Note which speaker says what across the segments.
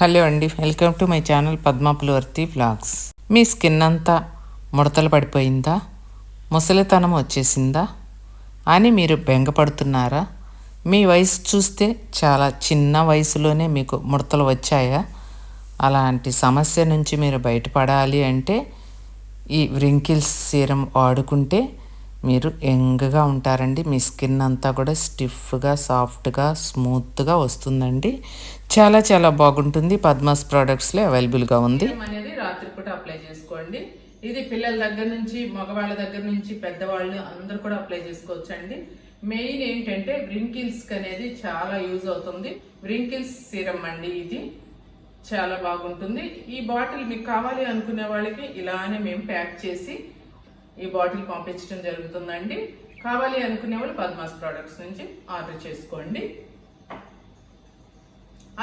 Speaker 1: Hello అండి welcome to my channel Padma Pulavarthi vlogs. Me skin అంతా ముడతలు పడిపోయిందా? ముసలితనం వచ్చేసిందా? అని మీరు బెంగపడుతున్నారా? మీ వయసు చూస్తే చాలా చిన్న వయసులోనే మీకు ముడతలు వచ్చాయా? అలాంటి సమస్య నుంచి మీరు బయటపడాలి అంటే ఈ వ్రింకిల్స్ సీరం వాడుకుంటే మీరు యంగ్గా ఉంటారండి. మీ స్కిన్ అంతా కూడా స్టిఫ్గా సాఫ్ట్గా స్మూత్గా వస్తుందండి. చాలా చాలా బాగుంటుంది. పద్మాస్ ప్రోడక్ట్స్లో అవైలబుల్గా ఉంది.
Speaker 2: అనేది రాత్రిపూట అప్లై చేసుకోండి. ఇది పిల్లల దగ్గర నుంచి మగవాళ్ళ దగ్గర నుంచి పెద్దవాళ్ళు అందరూ కూడా అప్లై చేసుకోవచ్చు అండి మెయిన్ ఏంటంటే వ్రింకిల్స్ అనేది చాలా యూజ్ అవుతుంది. వ్రింకిల్స్ సీరం అండి ఇది. చాలా బాగుంటుంది. ఈ బాటిల్ మీకు కావాలి అనుకునే వాళ్ళకి ఇలానే మేము ప్యాక్ చేసి ఈ బాటిల్ పంపించడం జరుగుతుందండి. కావాలి అనుకునే వాళ్ళు పద్మాస్ ప్రోడక్ట్స్ నుంచి ఆర్డర్ చేసుకోండి.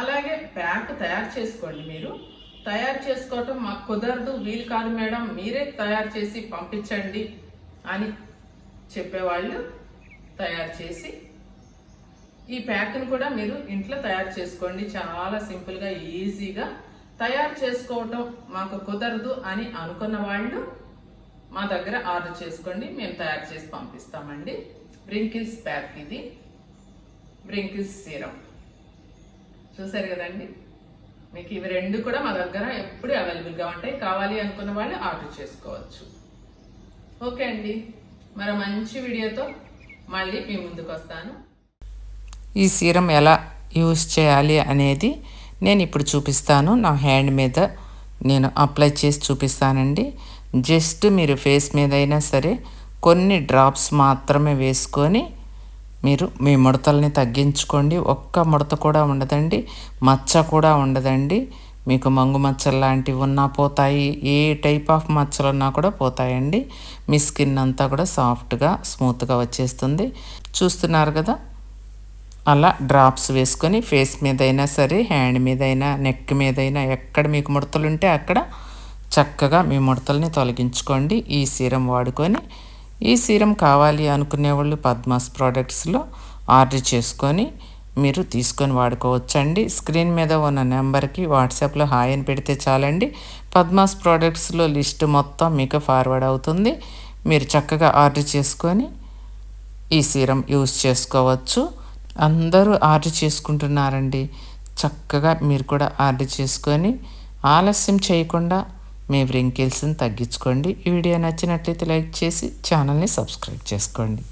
Speaker 2: అలాగే ప్యాక్ తయారు చేసుకోండి మీరు. తయారు చేసుకోవటం మాకు కుదరదు వీలు కాదు మేడం మీరే తయారు చేసి పంపించండి అని చెప్పేవాళ్ళు తయారు చేసి ఈ ప్యాక్ని కూడా మీరు ఇంట్లో తయారు చేసుకోండి. చాలా సింపుల్గా ఈజీగా తయారు చేసుకోవటం మాకు కుదరదు అని అనుకున్న వాళ్ళు మా దగ్గర ఆర్డర్ చేసుకోండి మేము తయారు చేసి పంపిస్తామండి. బ్రింకిల్స్ ప్యాక్ ఇది. బ్రింకిల్స్ సీరం చూసారు కదండి? మీకు ఇవి రెండు కూడా మా దగ్గర ఎప్పుడు అవైలబుల్గా ఉంటాయి. కావాలి అనుకున్న వాళ్ళు ఆర్డర్ చేసుకోవచ్చు. ఓకే అండి. మరో మంచి వీడియోతో మళ్ళీ మీ ముందుకు వస్తాను.
Speaker 1: ఈ సీరం ఎలా యూజ్ చేయాలి అనేది నేను ఇప్పుడు చూపిస్తాను. నా హ్యాండ్ మీద నేను అప్లై చేసి చూపిస్తానండి. జస్ట్ మీరు ఫేస్ మీద అయినా సరే కొన్ని డ్రాప్స్ మాత్రమే వేసుకొని మీరు మీ ముడతల్ని తగ్గించుకోండి. ఒక్క ముడత కూడా ఉండదండి. మచ్చ కూడా ఉండదండి. మీకు మంగు మచ్చలు లాంటివి ఉన్నా పోతాయి. ఏ టైప్ ఆఫ్ మచ్చలు ఉన్నా కూడా పోతాయండి. మీ స్కిన్ అంతా కూడా సాఫ్ట్గా స్మూత్గా వచ్చేస్తుంది. చూస్తున్నారు కదా? అలా డ్రాప్స్ వేసుకొని ఫేస్ మీద అయినా సరే హ్యాండ్ మీద అయినా నెక్ మీద అయినా ఎక్కడ మీకు ముడతలు ఉంటే అక్కడ చక్కగా మీ ముడతల్ని తొలగించుకోండి. ఈ సీరం వాడుకొని ఈ సీరం కావాలి అనుకునే వాళ్ళు పద్మాస్ ప్రోడక్ట్స్లో ఆర్డర్ చేసుకొని మీరు తీసుకొని వాడుకోవచ్చండి. స్క్రీన్ మీద ఉన్న నెంబర్కి వాట్సాప్లో హాయ్ అని పెడితే చాలండి. పద్మాస్ ప్రోడక్ట్స్లో లిస్ట్ మొత్తం మీకు ఫార్వర్డ్ అవుతుంది. మీరు చక్కగా ఆర్డర్ చేసుకొని ఈ సీరం యూస్ చేసుకోవచ్చు. అందరూ ఆర్డర్ చేసుకుంటున్నారండి. చక్కగా మీరు కూడా ఆర్డర్ చేసుకొని ఆలస్యం చేయకుండా మీ వ్రింకిల్స్ని తగ్గించుకోండి. ఈ వీడియో నచ్చినట్లయితే లైక్ చేసి ఛానల్ని సబ్స్క్రైబ్ చేసుకోండి.